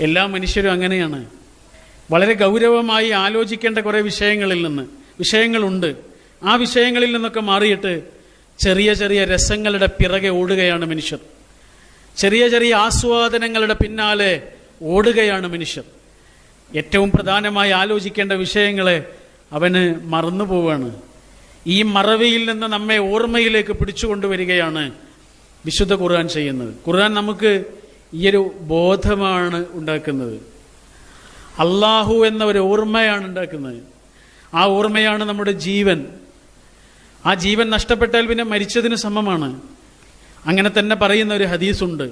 എല്ലാ മനുഷ്യരും അങ്ങനെയാണ്. വളരെ ഗൗരവമായി ആലോചിക്കേണ്ട കുറേ വിഷയങ്ങളിൽ നിന്ന് വിഷയങ്ങളുണ്ട്. ആ വിഷയങ്ങളിൽ നിന്നൊക്കെ മാറിയിട്ട് ചെറിയ ചെറിയ രസങ്ങളുടെ പിറകെ ഓടുകയാണ് മനുഷ്യർ. ചെറിയ ചെറിയ ആസ്വാദനങ്ങളുടെ പിന്നാലെ ഓടുകയാണ് മനുഷ്യർ. ഏറ്റവും പ്രധാനമായി ആലോചിക്കേണ്ട വിഷയങ്ങളെ അവന് മറന്നു പോവുകയാണ് ഈ മറവിയിൽ നിന്ന് നമ്മെ ഓർമ്മയിലേക്ക് പിടിച്ചു കൊണ്ടുവരികയാണ് വിശുദ്ധ ഖുർആൻ ചെയ്യുന്നത്. ഖുർആൻ നമുക്ക് ഈയൊരു ബോധമാണ് ഉണ്ടാക്കുന്നത്. അള്ളാഹു എന്ന ഒരു ഓർമ്മയാണ് ഉണ്ടാക്കുന്നത്. ആ ഓർമ്മയാണ് നമ്മുടെ ജീവൻ. ആ ജീവൻ നഷ്ടപ്പെട്ടാൽ പിന്നെ മരിച്ചതിന് സമമാണ്. അങ്ങനെ തന്നെ പറയുന്ന ഒരു ഹദീസുണ്ട്.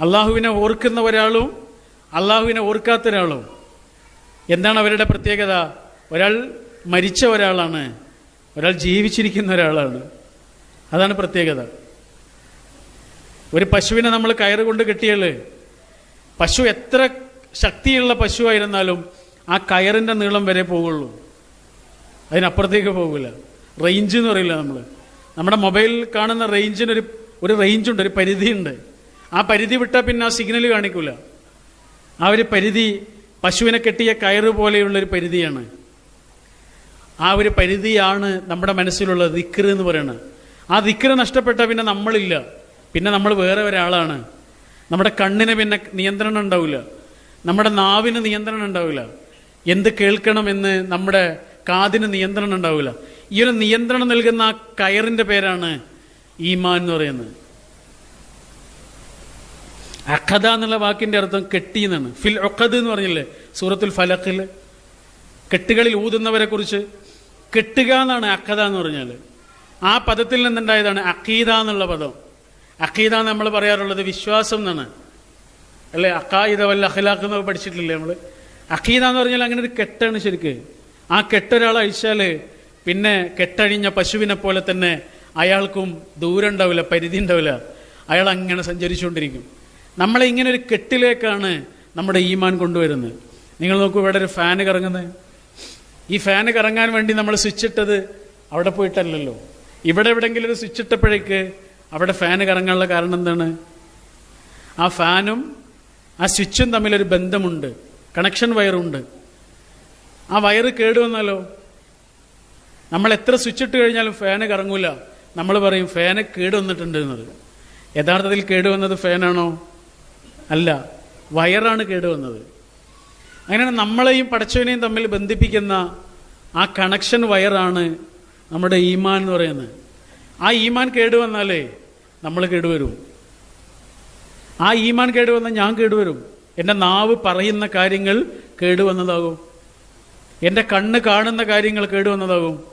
അള്ളാഹുവിനെ ഓർക്കുന്ന ഒരാളും അള്ളാഹുവിനെ ഓർക്കാത്ത ഒരാളും. എന്താണ് അവരുടെ പ്രത്യേകത? ഒരാൾ മരിച്ച ഒരാളാണ്. ഒരാൾ ജീവിച്ചിരിക്കുന്ന ഒരാളാണ്. അതാണ് പ്രത്യേകത. ഒരു പശുവിനെ നമ്മൾ കയറ് കൊണ്ട് കെട്ടിയാൽ പശു എത്ര ശക്തിയുള്ള പശുവായിരുന്നാലും ആ കയറിന്റെ നീളം വരെ പോവുള്ളൂ. അതിനപ്പുറത്തേക്ക് പോകില്ല റേഞ്ച് എന്ന് പറയില്ല നമ്മൾ നമ്മുടെ മൊബൈലിൽ കാണുന്ന റേഞ്ചിനൊരു ഒരു റേഞ്ചുണ്ട് ഒരു പരിധിയുണ്ട്. ആ പരിധി വിട്ടാൽ പിന്നെ ആ സിഗ്നൽ കാണിക്കില്ല ആ ഒരു പരിധി പശുവിനെ കെട്ടിയ കയറ് പോലെയുള്ളൊരു പരിധിയാണ്. ആ ഒരു പരിധിയാണ് നമ്മുടെ മനസ്സിലുള്ള ദിക്കർ എന്ന് പറയുന്നത് ആ ദിക്കർ നഷ്ടപ്പെട്ടാൽ പിന്നെ നമ്മളില്ല. പിന്നെ നമ്മൾ വേറെ ഒരാളാണ്. നമ്മുടെ കണ്ണിന് പിന്നെ നിയന്ത്രണം ഉണ്ടാവില്ല. നമ്മുടെ നാവിന് നിയന്ത്രണം ഉണ്ടാവില്ല. എന്ത് കേൾക്കണമെന്ന് നമ്മുടെ കാതിന് നിയന്ത്രണം ഉണ്ടാവില്ല. ഈ ഒരു നിയന്ത്രണം നൽകുന്ന ആ കയറിന്റെ പേരാണ് ഈമാൻ എന്ന് പറയുന്നത്. അഖദ എന്നുള്ള വാക്കിന്റെ അർത്ഥം കെട്ടി എന്നാണ്. ഫിൽ ഒക്കത് എന്ന് പറഞ്ഞില്ലേ? സൂറത്തുൽ ഫലഖിൽ. കെട്ടുകളിൽ ഊതുന്നവരെ കുറിച്ച് കെട്ടുക എന്നാണ് അഖദ എന്ന് പറഞ്ഞാൽ ആ പദത്തിൽ നിന്നുണ്ടായതാണ് അഖീദ എന്നുള്ള പദം. അഖീദ നമ്മൾ പറയാറുള്ളത് വിശ്വാസം എന്നാണ്. അല്ലേ? അക്കായിദ വല്ല അഖലാഖ് എന്നൊക്കെ പഠിച്ചിട്ടില്ലേ നമ്മൾ അഖീദ എന്ന് പറഞ്ഞാൽ അങ്ങനെ ഒരു കെട്ടാണ് ശരിക്ക്. ആ കെട്ടൊരാൾ അഴിച്ചാൽ പിന്നെ കെട്ടഴിഞ്ഞ പശുവിനെ പോലെ തന്നെ അയാൾക്കും ദൂരം ഉണ്ടാവില്ല പരിധി ഉണ്ടാവില്ല. അയാൾ അങ്ങനെ സഞ്ചരിച്ചുകൊണ്ടിരിക്കും. നമ്മളെ ഇങ്ങനെ ഒരു കെട്ടിലേക്കാണ് നമ്മുടെ ഈമാൻ കൊണ്ടുവരുന്നത്. നിങ്ങൾ നോക്കൂ ഇവിടെ ഒരു ഫാന് കറങ്ങുന്നത് ഈ ഫാന് കറങ്ങാൻ വേണ്ടി നമ്മൾ സ്വിച്ച് ഇട്ടത് അവിടെ പോയിട്ടല്ലല്ലോ. ഇവിടെ എവിടെയെങ്കിലും ഒരു സ്വിച്ച് ഇട്ടപ്പോഴേക്ക് അവിടെ ഫാന് കറങ്ങാനുള്ള കാരണം എന്താണ്? ആ ഫാനും ആ സ്വിച്ചും തമ്മിലൊരു ബന്ധമുണ്ട്. കണക്ഷൻ വയറുണ്ട് ആ വയറ് കേടുവന്നാലോ നമ്മൾ എത്ര സ്വിച്ച് ഇട്ട് കഴിഞ്ഞാലും ഫാന് കറങ്ങൂല. നമ്മൾ പറയും ഫാന് കേടുവന്നിട്ടുണ്ട് എന്നത്. യഥാർത്ഥത്തിൽ കേടുവന്നത് ഫാനാണോ അല്ല. വയറാണ് കേടുവന്നത് അങ്ങനെയാണ് നമ്മളെയും പടച്ചവനെയും തമ്മിൽ ബന്ധിപ്പിക്കുന്ന ആ കണക്ഷൻ വയറാണ് നമ്മുടെ ഈമാൻ എന്ന് പറയുന്നത്. ആ ഈമാൻ കേടുവന്നാലേ നമ്മൾ കേടുവരും. ആ ഈമാൻ കേടുവന്ന ഞാൻ കേടുവരും. എന്റെ നാവ് പറയുന്ന കാര്യങ്ങൾ കേടുവന്നതാകും. എന്റെ കണ്ണ് കാണുന്ന കാര്യങ്ങൾ കേടുവന്നതാകും.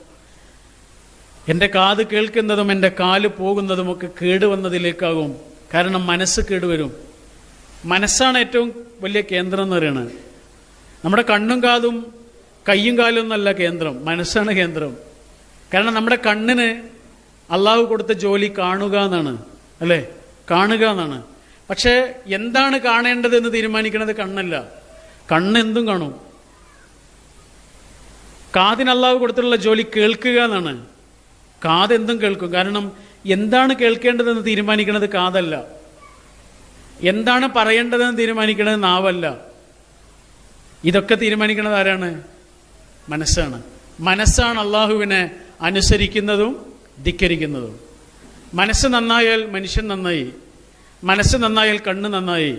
എന്റെ കാത് കേൾക്കുന്നതും എന്റെ കാൽ പോകുന്നതുമൊക്കെ കേടുവന്നതിലേക്കാകും. കാരണം മനസ്സ് കേടുവരും. മനസ്സാണ് ഏറ്റവും വലിയ കേന്ദ്രം എന്ന് പറയുന്നത് നമ്മുടെ കണ്ണും കാതും കയ്യും കാലും എന്നല്ല കേന്ദ്രം. മനസ്സാണ് കേന്ദ്രം. കാരണം നമ്മുടെ കണ്ണിന് അള്ളാഹു കൊടുത്ത ജോലി കാണുക എന്നാണ് അല്ലേ? കാണുക എന്നാണ്. പക്ഷേ എന്താണ് കാണേണ്ടത് എന്ന് തീരുമാനിക്കുന്നത് കണ്ണല്ല. കണ്ണ് എന്തും കാണും. കാതിന് അള്ളാഹു കൊടുത്തിട്ടുള്ള ജോലി കേൾക്കുക എന്നാണ്. കാതെന്തും കേൾക്കും. കാരണം എന്താണ് കേൾക്കേണ്ടതെന്ന് തീരുമാനിക്കുന്നത് കാതല്ല. എന്താണ് പറയേണ്ടതെന്ന് തീരുമാനിക്കുന്നത് നാവല്ല. ഇതൊക്കെ തീരുമാനിക്കുന്നത് ആരാണ്? മനസ്സാണ്. മനസ്സാണ് അള്ളാഹുവിനെ അനുസരിക്കുന്നതും ധിക്കരിക്കുന്നതും. മനസ്സ് നന്നായാൽ മനുഷ്യൻ നന്നായി മനസ്സ് നന്നായാൽ കണ്ണ് നന്നായി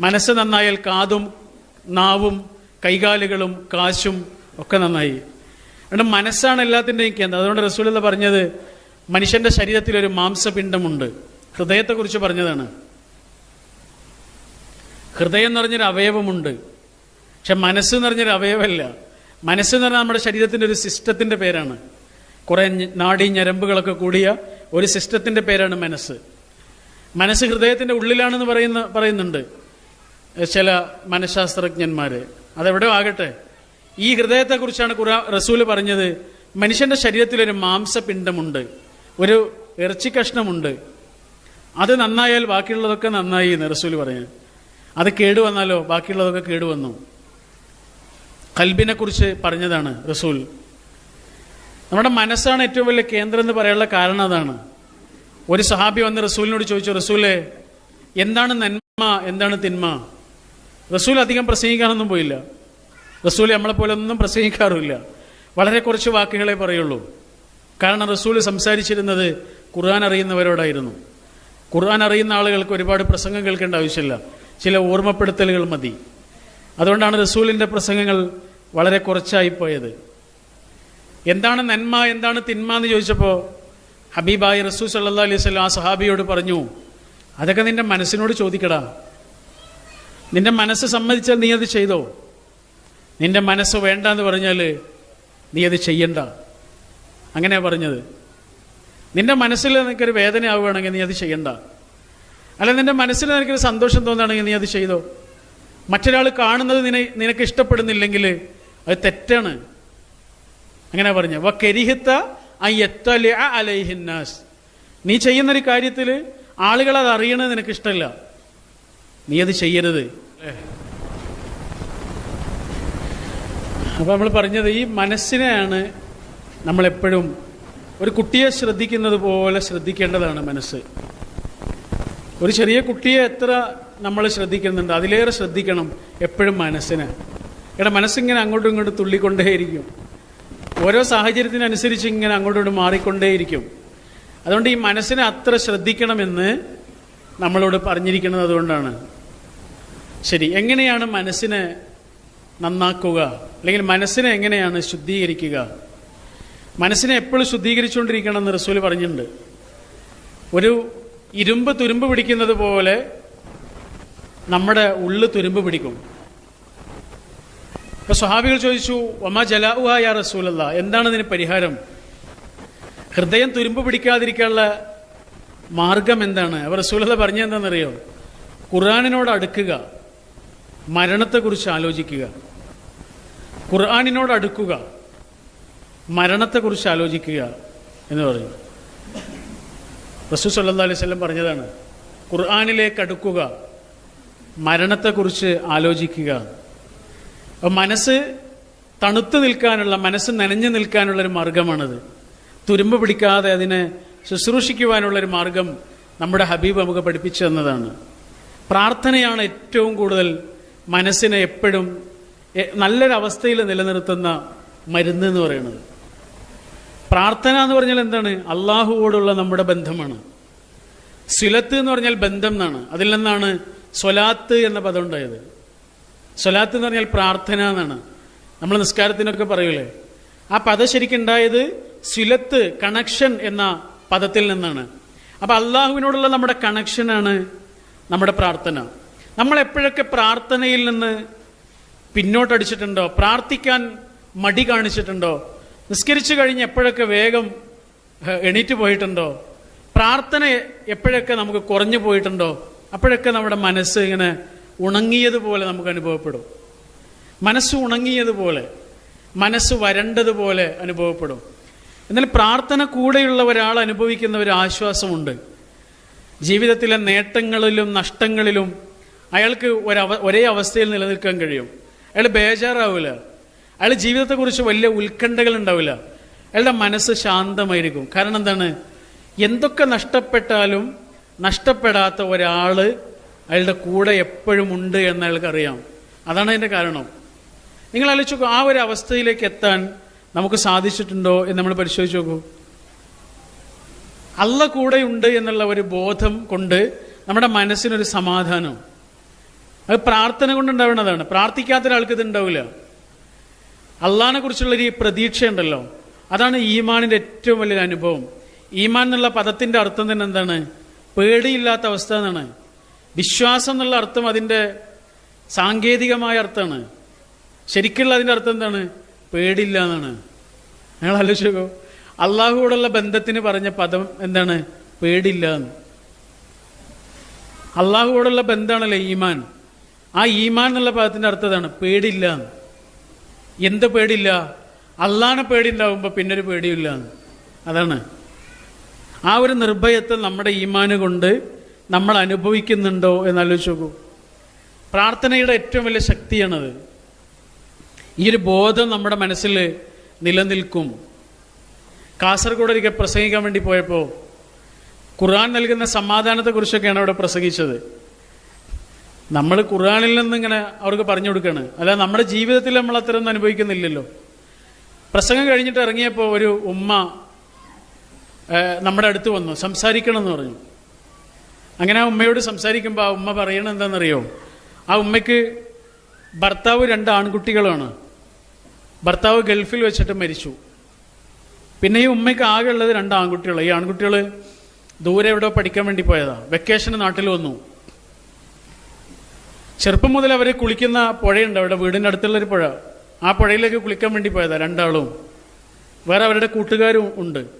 മനസ്സ് നന്നായാൽ കാതും നാവും കൈകാലുകളും കാശും ഒക്കെ നന്നായി. അതുകൊണ്ട് മനസ്സാണ് എല്ലാത്തിന്റെയും കേന്ദ്രം. അതുകൊണ്ട് റസൂലത പറഞ്ഞത് മനുഷ്യന്റെ ശരീരത്തിൽ ഒരു മാംസപിണ്ഡമുണ്ട്. ഹൃദയത്തെക്കുറിച്ച് പറഞ്ഞതാണ്. ഹൃദയം എന്ന് പറഞ്ഞൊരു അവയവമുണ്ട്. പക്ഷെ മനസ്സ് എന്ന് പറഞ്ഞൊരു അവയവമല്ല. മനസ്സ് എന്ന് പറഞ്ഞാൽ നമ്മുടെ ശരീരത്തിന്റെ ഒരു സിസ്റ്റത്തിന്റെ പേരാണ്. കുറേ നാടി ഞരമ്പുകളൊക്കെ കൂടിയ ഒരു സിസ്റ്റത്തിന്റെ പേരാണ് മനസ്സ്. മനസ്സ് ഹൃദയത്തിന്റെ ഉള്ളിലാണെന്ന് പറയുന്ന പറയുന്നുണ്ട് ചില മനഃശാസ്ത്രജ്ഞന്മാർ അതെവിടെയോ ആകട്ടെ. ഈ ഹൃദയത്തെക്കുറിച്ചാണ് ഖുറാ റസൂൽ പറഞ്ഞത്. ശരീരത്തിൽ ഒരു മാംസപിണ്ഡമുണ്ട്. ഒരു ഇറച്ചി കഷ്ണമുണ്ട്. അത് നന്നായാൽ ബാക്കിയുള്ളതൊക്കെ നന്നായി എന്ന് റസൂൽ പറഞ്ഞു. അത് കേടുവന്നാലോ ബാക്കിയുള്ളതൊക്കെ കേടുവന്നു കൽബിനെ കുറിച്ച് പറഞ്ഞതാണ് റസൂൽ. നമ്മുടെ മനസ്സാണ് ഏറ്റവും വലിയ കേന്ദ്രം എന്ന് പറയാനുള്ള കാരണം അതാണ്. ഒരു സഹാബി വന്ന് റസൂലിനോട് ചോദിച്ചു റസൂലെ എന്താണ് നന്മ? എന്താണ് തിന്മ? റസൂൽ അധികം പ്രസംഗിക്കാനൊന്നും പോയില്ല. റസൂൽ നമ്മളെപ്പോലെ ഒന്നും പ്രസംഗിക്കാറുമില്ല. വളരെ കുറച്ച് വാക്കുകളെ പറയുള്ളൂ. കാരണം റസൂൽ സംസാരിച്ചിരുന്നത് ഖുർആൻ അറിയുന്നവരോടായിരുന്നു. ഖുർആൻ അറിയുന്ന ആളുകൾക്ക് ഒരുപാട് പ്രസംഗം കേൾക്കേണ്ട ആവശ്യമില്ല. ചില ഓർമ്മപ്പെടുത്തലുകൾ മതി. അതുകൊണ്ടാണ് റസൂലിന്റെ പ്രസംഗങ്ങൾ വളരെ കുറച്ചായി പോയത്. എന്താണ് നന്മ എന്താണ് തിന്മ എന്ന് ചോദിച്ചപ്പോൾ ഹബീബായി റസൂ സല്ലാ അലൈഹി സ്വലം ആ സഹാബിയോട് പറഞ്ഞു അതൊക്കെ നിന്റെ മനസ്സിനോട് ചോദിക്കടാ. നിന്റെ മനസ്സ് സമ്മതിച്ചാൽ നീ അത് ചെയ്തോ? നിന്റെ മനസ്സ് വേണ്ട എന്ന് പറഞ്ഞാൽ നീ അത് ചെയ്യണ്ട. അങ്ങനെയാ പറഞ്ഞത്. നിന്റെ മനസ്സിൽ നിനക്കൊരു വേദന ആവുകയാണെങ്കിൽ നീ അത് ചെയ്യണ്ട. അല്ല നിന്റെ മനസ്സിൽ നിനക്കൊരു സന്തോഷം തോന്നുകയാണെങ്കിൽ നീ അത് ചെയ്തോ? മറ്റൊരാൾ കാണുന്നത് നിന നിനക്ക് ഇഷ്ടപ്പെടുന്നില്ലെങ്കിൽ അത് തെറ്റാണ്. അങ്ങനെ പറഞ്ഞു വ കരിഹിത്ത അലൈഹിന്നാസ് നീ ചെയ്യുന്നൊരു കാര്യത്തിൽ ആളുകൾ അത് അറിയണത് നിനക്ക് ഇഷ്ടമല്ല നീ അത് ചെയ്യരുത്. അപ്പോൾ നമ്മൾ പറഞ്ഞത് ഈ മനസ്സിനെയാണ് നമ്മളെപ്പോഴും ഒരു കുട്ടിയെ ശ്രദ്ധിക്കുന്നത് പോലെ ശ്രദ്ധിക്കേണ്ടതാണ് മനസ്സ്. ഒരു ചെറിയ കുട്ടിയെ എത്ര നമ്മൾ ശ്രദ്ധിക്കുന്നുണ്ട് അതിലേറെ ശ്രദ്ധിക്കണം എപ്പോഴും മനസ്സിനെ. എടാ മനസ്സിങ്ങനെ അങ്ങോട്ടും ഇങ്ങോട്ടും തുള്ളിക്കൊണ്ടേയിരിക്കും. ഓരോ സാഹചര്യത്തിനനുസരിച്ച് ഇങ്ങനെ അങ്ങോട്ടും ഇങ്ങോട്ടും മാറിക്കൊണ്ടേയിരിക്കും. അതുകൊണ്ട് ഈ മനസ്സിനെ അത്ര ശ്രദ്ധിക്കണമെന്ന് നമ്മളോട് പറഞ്ഞിരിക്കുന്നത് അതുകൊണ്ടാണ്. ശരി എങ്ങനെയാണ് മനസ്സിനെ നന്നാക്കുക? അല്ലെങ്കിൽ മനസ്സിനെ എങ്ങനെയാണ് ശുദ്ധീകരിക്കുക? മനസ്സിനെ എപ്പോഴും ശുദ്ധീകരിച്ചുകൊണ്ടിരിക്കണം എന്ന് റസൂൽ പറഞ്ഞിട്ടുണ്ട്. ഒരു ഇരുമ്പ് തുരുമ്പ് പിടിക്കുന്നത് പോലെ നമ്മുടെ ഉള്ളു തുരുമ്പ് പിടിക്കും. അപ്പൊ സ്വഹാബികൾ ചോദിച്ചു ഒമ ജലാഉഹ യാ റസൂലല്ല? എന്താണ് അതിന് പരിഹാരം? ഹൃദയം തുരുമ്പ് പിടിക്കാതിരിക്കാനുള്ള മാർഗം എന്താണ്? അവർ റസൂലത പറഞ്ഞ എന്താണെന്നറിയോ? ഖുർആാനിനോട് അടുക്കുക മരണത്തെക്കുറിച്ച് ആലോചിക്കുക. ഖുർആാനിനോട് അടുക്കുക മരണത്തെക്കുറിച്ച് ആലോചിക്കുക എന്ന് പറഞ്ഞു റസൂൽ സല്ലാ അലൈഹി സ്വലം പറഞ്ഞതാണ് ഖുർആാനിലേക്ക് അടുക്കുക മരണത്തെക്കുറിച്ച് ആലോചിക്കുക. അപ്പം മനസ്സ് തണുത്തു നിൽക്കാനുള്ള മനസ്സ് നനഞ്ഞു നിൽക്കാനുള്ള ഒരു മാർഗമാണത്. തുരുമ്പ് പിടിക്കാതെ അതിനെ ശുശ്രൂഷിക്കുവാനുള്ള ഒരു മാർഗം നമ്മുടെ ഹബീബ് നമുക്ക് പഠിപ്പിച്ചു തന്നതാണ്. പ്രാർത്ഥനയാണ് ഏറ്റവും കൂടുതൽ മനസ്സിനെ എപ്പോഴും നല്ലൊരവസ്ഥയിൽ നിലനിർത്തുന്ന മരുന്ന് എന്ന് പറയുന്നത്. പ്രാർത്ഥന എന്ന് പറഞ്ഞാൽ എന്താണ്? അള്ളാഹുവോടുള്ള നമ്മുടെ ബന്ധമാണ്. സിലത്ത് എന്ന് പറഞ്ഞാൽ ബന്ധം എന്നാണ്. അതിൽ നിന്നാണ് സ്വലാത്ത് എന്ന പദം ഉണ്ടായത്. സ്വലാത്ത് എന്ന് പറഞ്ഞാൽ പ്രാർത്ഥന എന്നാണ്. നമ്മൾ നിസ്കാരത്തിനൊക്കെ പറയൂലേ? ആ പദം ശരിക്കുണ്ടായത് സിലത്ത് കണക്ഷൻ എന്ന പദത്തിൽ നിന്നാണ്. അപ്പൊ അള്ളാഹുവിനോടുള്ള നമ്മുടെ കണക്ഷനാണ് നമ്മുടെ പ്രാർത്ഥന. നമ്മൾ എപ്പോഴൊക്കെ പ്രാർത്ഥനയിൽ നിന്ന് പിന്നോട്ടടിച്ചിട്ടുണ്ടോ? പ്രാർത്ഥിക്കാൻ മടി കാണിച്ചിട്ടുണ്ടോ? നിസ്കരിച്ചു കഴിഞ്ഞ് എപ്പോഴൊക്കെ വേഗം എണീറ്റ് പോയിട്ടുണ്ടോ? പ്രാർത്ഥന എപ്പോഴൊക്കെ നമുക്ക് കുറഞ്ഞു പോയിട്ടുണ്ടോ? അപ്പോഴൊക്കെ നമ്മുടെ മനസ്സ് ഇങ്ങനെ ഉണങ്ങിയതുപോലെ നമുക്ക് അനുഭവപ്പെടും. മനസ്സ് ഉണങ്ങിയതുപോലെ മനസ്സ് വരണ്ടതുപോലെ അനുഭവപ്പെടും. എന്നാൽ പ്രാർത്ഥന കൂടെയുള്ള ഒരാൾ അനുഭവിക്കുന്ന ഒരു ആശ്വാസമുണ്ട്. ജീവിതത്തിലെ നേട്ടങ്ങളിലും നഷ്ടങ്ങളിലും അയാൾക്ക് ഒരവ ഒരേ അവസ്ഥയിൽ നിലനിൽക്കാൻ കഴിയും. അയാൾ ബേജാറാവില്ല അയാൾ ജീവിതത്തെക്കുറിച്ച് വലിയ ഉത്കണ്ഠകൾ ഉണ്ടാവില്ല അയാളുടെ മനസ്സ് ശാന്തമായിരിക്കും. കാരണം എന്താണ്? എന്തൊക്കെ നഷ്ടപ്പെട്ടാലും നഷ്ടപ്പെടാത്ത ഒരാൾ അയാളുടെ കൂടെ എപ്പോഴും ഉണ്ട് എന്ന് അയാൾക്കറിയാം. അതാണ് അതിന്റെ കാരണം. നിങ്ങൾ നോക്കൂ ആ ഒരു അവസ്ഥയിലേക്ക് എത്താൻ നമുക്ക് സാധിച്ചിട്ടുണ്ടോ എന്ന് നമ്മൾ പരിശോധിച്ച് നോക്കൂ. അല്ല കൂടെയുണ്ട് എന്നുള്ള ഒരു ബോധം കൊണ്ട് നമ്മുടെ മനസ്സിനൊരു സമാധാനം. അത് പ്രാർത്ഥന കൊണ്ടുണ്ടാവുന്നതാണ് പ്രാർത്ഥിക്കാത്ത ഒരാൾക്ക് ഇത് ഉണ്ടാവില്ല. അള്ളാഹിനെ കുറിച്ചുള്ളൊരു ഈ പ്രതീക്ഷ ഉണ്ടല്ലോ അതാണ് ഈമാനിന്റെ ഏറ്റവും വലിയൊരു അനുഭവം. ഈമാൻ എന്നുള്ള പദത്തിന്റെ അർത്ഥം തന്നെ എന്താണ്? പേടിയില്ലാത്ത അവസ്ഥ എന്നാണ്. വിശ്വാസം എന്നുള്ള അർത്ഥം അതിന്റെ സാങ്കേതികമായ അർത്ഥമാണ്. ശരിക്കുള്ള അതിന്റെ അർത്ഥം എന്താണ്? പേടില്ല എന്നാണ്. ഞങ്ങൾ ആലോചിച്ചോ അള്ളാഹുവോടുള്ള ബന്ധത്തിന് പറഞ്ഞ പദം എന്താണ്? പേടില്ല എന്ന്. അള്ളാഹുവോടുള്ള ബന്ധമാണല്ലോ ഈമാൻ. ആ ഈമാൻ എന്നുള്ള പദത്തിന്റെ അർത്ഥം ഇതാണ് പേടില്ല എന്ന്. എന്ത് പേടില്ല? അള്ളാഹാണ് പേടി ഉണ്ടാവുമ്പോൾ പിന്നെ ഒരു പേടിയില്ല അതാണ്. ആ ഒരു നിർഭയത്വം നമ്മുടെ ഈമാന് കൊണ്ട് നമ്മൾ അനുഭവിക്കുന്നുണ്ടോ എന്ന് ആലോചിച്ച് നോക്കൂ. പ്രാർത്ഥനയുടെ ഏറ്റവും വലിയ ശക്തിയാണത്. ഈ ഒരു ബോധം നമ്മുടെ മനസ്സിൽ നിലനിൽക്കും. കാസർഗോഡ് ഒരിക്കൽ പ്രസംഗിക്കാൻ വേണ്ടി പോയപ്പോൾ ഖുർആൻ നൽകുന്ന സമാധാനത്തെക്കുറിച്ചൊക്കെയാണ് അവിടെ പ്രസംഗിച്ചത്. നമ്മൾ ഖുർആാനിൽ നിന്ന് ഇങ്ങനെ അവർക്ക് പറഞ്ഞു കൊടുക്കുകയാണ് അല്ല നമ്മുടെ ജീവിതത്തിൽ നമ്മൾ അത്തരമൊന്നും അനുഭവിക്കുന്നില്ലല്ലോ. പ്രസംഗം കഴിഞ്ഞിട്ട് ഇറങ്ങിയപ്പോൾ ഒരു ഉമ്മ നമ്മുടെ അടുത്ത് വന്നു. സംസാരിക്കണം എന്ന് പറഞ്ഞു. അങ്ങനെ ആ ഉമ്മയോട് സംസാരിക്കുമ്പോൾ ആ ഉമ്മ പറയണത് എന്താണെന്നറിയോ? ആ ഉമ്മയ്ക്ക് ഭർത്താവ് രണ്ട് ആൺകുട്ടികളാണ്. ഭർത്താവ് ഗൾഫിൽ വെച്ചിട്ട് മരിച്ചു. പിന്നെ ഈ ഉമ്മയ്ക്ക് ആകെ ഉള്ളത് രണ്ട് ആൺകുട്ടികൾ ഈ ആൺകുട്ടികൾ ദൂരെ എവിടെയോ പഠിക്കാൻ വേണ്ടി പോയതാണ് വെക്കേഷന് നാട്ടിൽ വന്നു. ചെറുപ്പം മുതൽ അവർ കുളിക്കുന്ന പുഴയുണ്ട് അവിടെ വീടിന്റെ അടുത്തുള്ളൊരു പുഴ. ആ പുഴയിലേക്ക് കുളിക്കാൻ വേണ്ടി പോയതാണ് രണ്ടാളും. വേറെ അവരുടെ കൂട്ടുകാരും ഉണ്ട്.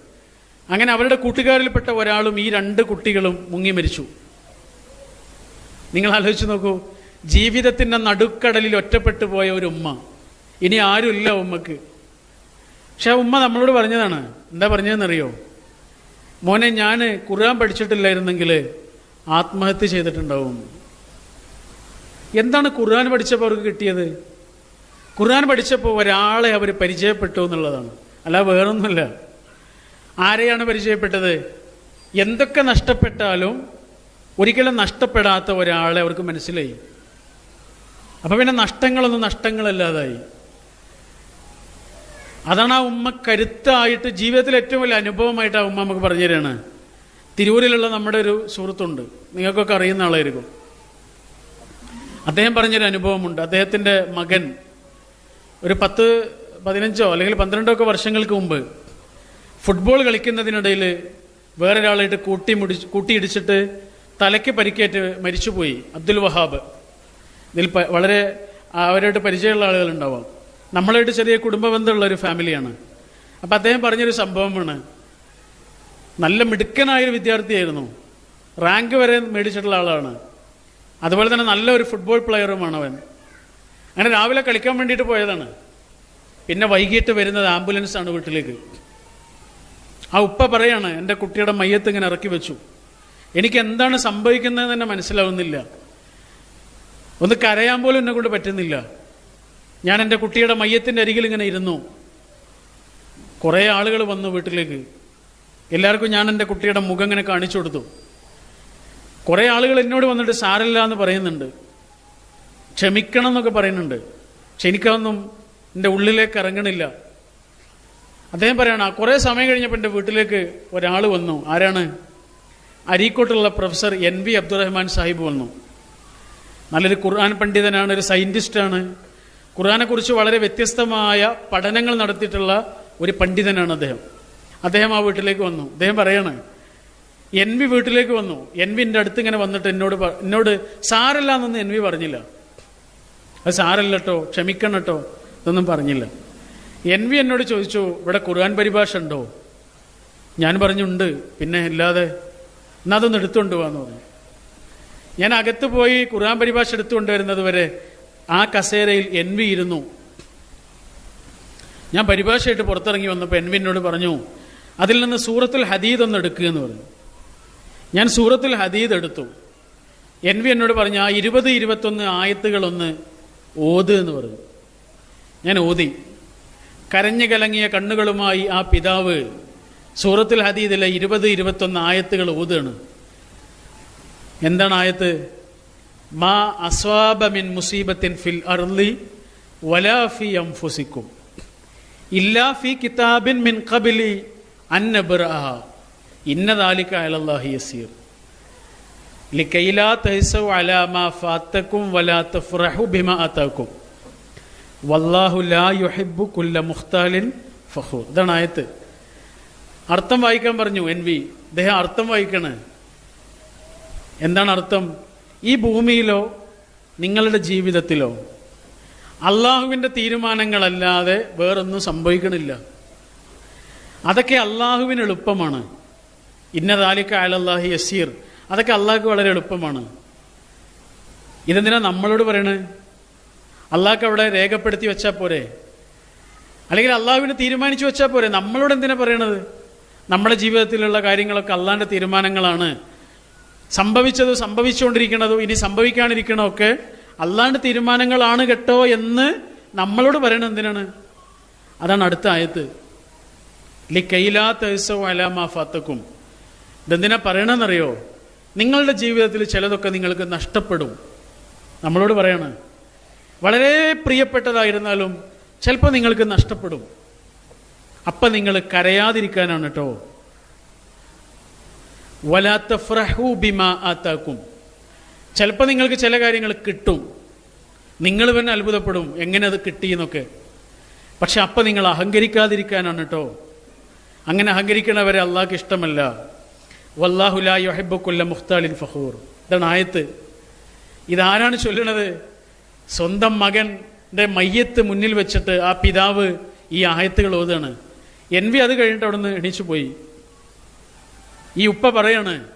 അങ്ങനെ അവരുടെ കൂട്ടുകാരിൽപ്പെട്ട ഒരാളും ഈ രണ്ട് കുട്ടികളും മുങ്ങി മരിച്ചു. നിങ്ങൾ ആലോചിച്ച് നോക്കൂ ജീവിതത്തിന്റെ നടുക്കടലിൽ ഒറ്റപ്പെട്ടു പോയ ഒരു ഉമ്മ. ഇനി ആരുമില്ല ഉമ്മക്ക്. പക്ഷെ ഉമ്മ നമ്മളോട് പറഞ്ഞതാണ് എന്താ പറഞ്ഞതെന്നറിയോ? മോനെ ഞാൻ ഖുർആൻ പഠിച്ചിട്ടില്ലായിരുന്നെങ്കിൽ ആത്മഹത്യ ചെയ്തിട്ടുണ്ടാവും. എന്താണ് ഖുർആൻ പഠിച്ചപ്പോൾ അവർക്ക് കിട്ടിയത്? ഖുർആൻ പഠിച്ചപ്പോൾ ഒരാളെ അവർ പരിചയപ്പെട്ടു എന്നുള്ളതാണ്. അല്ല വേറൊന്നുമല്ല. ആരെയാണ് പരിചയപ്പെട്ടത്? എന്തൊക്കെ നഷ്ടപ്പെട്ടാലും ഒരിക്കലും നഷ്ടപ്പെടാത്ത ഒരാളെ അവർക്ക് മനസ്സിലായി. അപ്പം പിന്നെ നഷ്ടങ്ങളൊന്നും നഷ്ടങ്ങളല്ലാതായി. അതാണ് ആ ഉമ്മ കരുത്തായിട്ട് ജീവിതത്തിൽ ഏറ്റവും വലിയ അനുഭവമായിട്ട് ആ ഉമ്മ നമുക്ക് പറഞ്ഞു തരാണ്. തിരൂരിലുള്ള നമ്മുടെ ഒരു സുഹൃത്തുണ്ട്. നിങ്ങൾക്കൊക്കെ അറിയുന്ന ആളായിരിക്കും. അദ്ദേഹം പറഞ്ഞൊരു അനുഭവമുണ്ട്. അദ്ദേഹത്തിന്റെ മകൻ ഒരു പത്ത് പതിനഞ്ചോ അല്ലെങ്കിൽ പന്ത്രണ്ടോ ഒക്കെ വർഷങ്ങൾക്ക് മുമ്പ് ഫുട്ബോൾ കളിക്കുന്നതിനിടയിൽ വേറൊരാളായിട്ട് കൂട്ടി മുടി കൂട്ടിയിടിച്ചിട്ട് തലയ്ക്ക് പരിക്കേറ്റ് മരിച്ചുപോയി അബ്ദുൽ വഹാബ്. ഇതിൽ വളരെ അവരായിട്ട് പരിചയമുള്ള ആളുകളുണ്ടാവാം. നമ്മളായിട്ട് ചെറിയ കുടുംബ ബന്ധമുള്ള ഒരു ഫാമിലിയാണ്. അപ്പം അദ്ദേഹം പറഞ്ഞൊരു സംഭവമാണ്. നല്ല മിടുക്കനായൊരു വിദ്യാർത്ഥിയായിരുന്നു. റാങ്ക് വരെ മേടിച്ചിട്ടുള്ള ആളാണ്. അതുപോലെ തന്നെ നല്ലൊരു ഫുട്ബോൾ പ്ലെയറുമാണ് അവൻ. അങ്ങനെ രാവിലെ കളിക്കാൻ വേണ്ടിയിട്ട് പോയതാണ്. പിന്നെ വൈകിട്ട് വരുന്നത് ആംബുലൻസാണ് വീട്ടിലേക്ക്. ആ ഉപ്പ പറയാണ് എന്റെ കുട്ടിയുടെ മയ്യത്ത് ഇങ്ങനെ ഇറക്കി വെച്ചു. എനിക്ക് എന്താണ് സംഭവിക്കുന്നത് തന്നെ മനസ്സിലാവുന്നില്ല. ഒന്ന് കരയാൻ പോലും എന്നെ കൊണ്ട് പറ്റുന്നില്ല. ഞാൻ എന്റെ കുട്ടിയുടെ മയ്യത്തിന്റെ അരികിൽ ഇങ്ങനെ ഇരുന്നു. കുറേ ആളുകൾ വന്നു വീട്ടിലേക്ക്. എല്ലാവർക്കും ഞാൻ എന്റെ കുട്ടിയുടെ മുഖം ഇങ്ങനെ കാണിച്ചു കൊടുത്തു. കുറേ ആളുകൾ എന്നോട് വന്നിട്ട് സാരല്ല എന്ന് പറയുന്നുണ്ട്. ക്ഷമിക്കണം എന്നൊക്കെ പറയുന്നുണ്ട്. പക്ഷെ എനിക്കതൊന്നും എന്റെ ഉള്ളിലേക്ക് ഇറങ്ങണില്ല. അദ്ദേഹം പറയണ കുറേ സമയം കഴിഞ്ഞപ്പോൾ എന്റെ വീട്ടിലേക്ക് ഒരാൾ വന്നു. ആരാണ്? അരീക്കോട്ടുള്ള professor N V Abdurahman Sahib വന്നു. നല്ലൊരു ഖുർആൻ പണ്ഡിതനാണ് ഒരു സയന്റിസ്റ്റാണ് ഖുർആനെക്കുറിച്ച് വളരെ വ്യത്യസ്തമായ പഠനങ്ങൾ നടത്തിയിട്ടുള്ള ഒരു പണ്ഡിതനാണ് അദ്ദേഹം. അദ്ദേഹം ആ വീട്ടിലേക്ക് വന്നു. അദ്ദേഹം പറയാണ് എൻ വി വീട്ടിലേക്ക് വന്നു. എൻ വി എന്റെ അടുത്ത് ഇങ്ങനെ വന്നിട്ട് എന്നോട് എന്നോട് സാരല്ല എന്നൊന്നും എൻ വി പറഞ്ഞില്ല. അത് സാരല്ല കേട്ടോ ക്ഷമിക്കണം കേട്ടോ ഇതൊന്നും പറഞ്ഞില്ല. എൻ വി എന്നോട് ചോദിച്ചു ഇവിടെ ഖുർആൻ പരിഭാഷ ഉണ്ടോ ഞാൻ പറഞ്ഞുണ്ട് പിന്നെ ഇല്ലാതെ എന്നാ അതൊന്ന് എടുത്തുകൊണ്ട് പോകാന്ന് പറഞ്ഞു. ഞാൻ അകത്ത് പോയി ഖുർആൻ പരിഭാഷ എടുത്തുകൊണ്ടുവരുന്നത് വരെ ആ കസേരയിൽ എൻ വി ഇരുന്നു. ഞാൻ പരിഭാഷയായിട്ട് പുറത്തിറങ്ങി വന്നപ്പോൾ എൻ വി എന്നോട് പറഞ്ഞു അതിൽ നിന്ന് സൂറത്തുൽ ഹദീദ് ഒന്ന് എടുക്കുക എന്ന് പറഞ്ഞു. ഞാൻ സൂറത്തുൽ ഹദീദ് എടുത്തു. എൻ വി എന്നോട് പറഞ്ഞു ആ ഇരുപത് ഇരുപത്തൊന്ന് ആയത്തുകളൊന്ന് ഓത് എന്ന് പറഞ്ഞു. ഞാൻ ഓതി. കരഞ്ഞു കലങ്ങിയ കണ്ണുകളുമായി ആ പിതാവ് സൂറത്തുൽ ഹദീദിലെ ഇരുപത് ഇരുപത്തൊന്ന് ആയത്തുകൾ ഊതാണ് എന്താണ് ആയത്ത്? മാ അസ്വാബമിൻ മുസീബത്തിൻ ഫിൽ അർലി വലാഫി അംഫുസിക്കും ഇല്ലാ ഫി കിതാബിൻ മിൻ കബിലി അന്നബ്രഹ ഇന്ന ദാലിക അലല്ലാഹി യസീർ. ലിക്കൈലാ തഹ്സു അലാ മാ ഫാത്തക്കും വലാ തഫ്റഹു ബിമാ അതാക്കും. വല്ലാഹു ലാ യുഹിബ്ബു കുല്ല മുഖ്താലിൻ ഫഖൂർ. ഇതാണ് ആയത്ത്. അർത്ഥം വായിക്കാൻ പറഞ്ഞു എൻ വി. അദ്ദേഹം അർത്ഥം വായിക്കണേ. എന്താണ് അർത്ഥം? ഈ ഭൂമിയിലോ നിങ്ങളുടെ ജീവിതത്തിലോ അള്ളാഹുവിന്റെ തീരുമാനങ്ങളല്ലാതെ വേറൊന്നും സംഭവിക്കണില്ല. അതൊക്കെ അള്ളാഹുവിന് എളുപ്പമാണ്. ഇന്നതാലിക്ക അലല്ലാഹി യസീർ. അതൊക്കെ അള്ളാഹുക്ക് വളരെ എളുപ്പമാണ്. ഇതെന്തിനാ നമ്മളോട് പറയണേ? അള്ളാഹ്ക്ക് അവിടെ രേഖപ്പെടുത്തി വെച്ചാൽ പോരെ? അല്ലെങ്കിൽ അള്ളാഹുവിനെ തീരുമാനിച്ചു വെച്ചാൽ പോരെ? നമ്മളോട് എന്തിനാ പറയണത്? നമ്മുടെ ജീവിതത്തിലുള്ള കാര്യങ്ങളൊക്കെ അള്ളാഹിന്റെ തീരുമാനങ്ങളാണ്. സംഭവിച്ചതോ സംഭവിച്ചുകൊണ്ടിരിക്കണതോ ഇനി സംഭവിക്കാനിരിക്കണോ ഒക്കെ അള്ളാഹിന്റെ തീരുമാനങ്ങളാണ് കേട്ടോ എന്ന് നമ്മളോട് പറയണത് എന്തിനാണ്? അതാണ് അടുത്ത ആയത്ത്. ലി കൈലാ തേസോ അലാമാ ഫാത്തക്കും ഇതെന്തിനാ പറയണമെന്നറിയോ നിങ്ങളുടെ ജീവിതത്തിൽ ചിലതൊക്കെ നിങ്ങൾക്ക് നഷ്ടപ്പെടും. നമ്മളോട് പറയാണ് വളരെ പ്രിയപ്പെട്ടതായിരുന്നാലും ചിലപ്പോൾ നിങ്ങൾക്ക് നഷ്ടപ്പെടും. അപ്പം നിങ്ങൾ കരയാതിരിക്കാനാണ് കേട്ടോ വലാത്ത ഫ്രഹു ബിമ ആത്താക്കും. ചിലപ്പോൾ നിങ്ങൾക്ക് ചില കാര്യങ്ങൾ കിട്ടും. നിങ്ങൾ തന്നെ അത്ഭുതപ്പെടും എങ്ങനെ അത് കിട്ടിയെന്നൊക്കെ പക്ഷെ അപ്പം നിങ്ങൾ അഹങ്കരിക്കാതിരിക്കാനാണ് കേട്ടോ അങ്ങനെ അഹങ്കരിക്കണവരെ അള്ളാഹ്ക്ക് ഇഷ്ടമല്ല. വല്ലാഹുലാ യൊഹബക്കുല്ല മുഖ്താലിൻ ഫഹൂർ. ഇതാണ് ആയത്ത്. ഇതാരാണ് ചൊല്ലണത് സ്വന്തം മകന്റെ മയ്യത്ത് മുന്നിൽ വെച്ചിട്ട് ആ പിതാവ് ഈ ആയത്തുകൾ ഓതാണ് എൻ വി അത് കഴിഞ്ഞിട്ട് അവിടെ നിന്ന് എണീച്ചു പോയി. ഈ ഉപ്പ പറയാണ്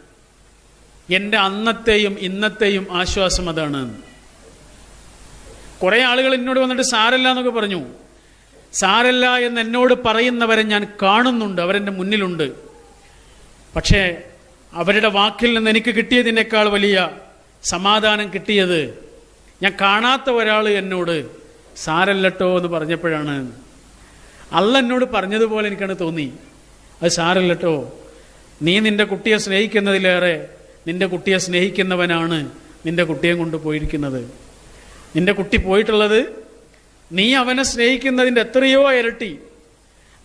എന്റെ അന്നത്തെയും ഇന്നത്തെയും ആശ്വാസം അതാണ്. കുറെ ആളുകൾ എന്നോട് വന്നിട്ട് സാരല്ല എന്നൊക്കെ പറഞ്ഞു. സാരല്ല എന്ന് എന്നോട് പറയുന്നവരെ ഞാൻ കാണുന്നുണ്ട് അവരെന്റെ മുന്നിലുണ്ട്. പക്ഷേ അവരുടെ വാക്കിൽ നിന്ന് എനിക്ക് കിട്ടിയതിനേക്കാൾ വലിയ സമാധാനം കിട്ടിയത് ഞാൻ കാണാത്ത ഒരാൾ എന്നോട് സാരല്ലട്ടോ എന്ന് പറഞ്ഞപ്പോഴാണ് അള്ള എന്നോട് പറഞ്ഞതുപോലെ എനിക്കാണ് തോന്നി. അത് സാരല്ലട്ടോ. നീ നിന്റെ കുട്ടിയെ സ്നേഹിക്കുന്നതിലേറെ നിന്റെ കുട്ടിയെ സ്നേഹിക്കുന്നവനാണ് നിന്റെ കുട്ടിയെ കൊണ്ട് പോയിരിക്കുന്നത്. നിന്റെ കുട്ടി പോയിട്ടുള്ളത് നീ അവനെ സ്നേഹിക്കുന്നതിന്റെ എത്രയോ ഇരട്ടി.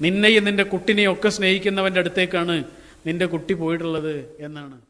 നിന്നെയും നിന്റെ കുട്ടിനെയും ഒക്കെ സ്നേഹിക്കുന്നവന്റെ അടുത്തേക്കാണ് നിന്റെ കുട്ടി പോയിട്ടുള്ളത് എന്നാണ്.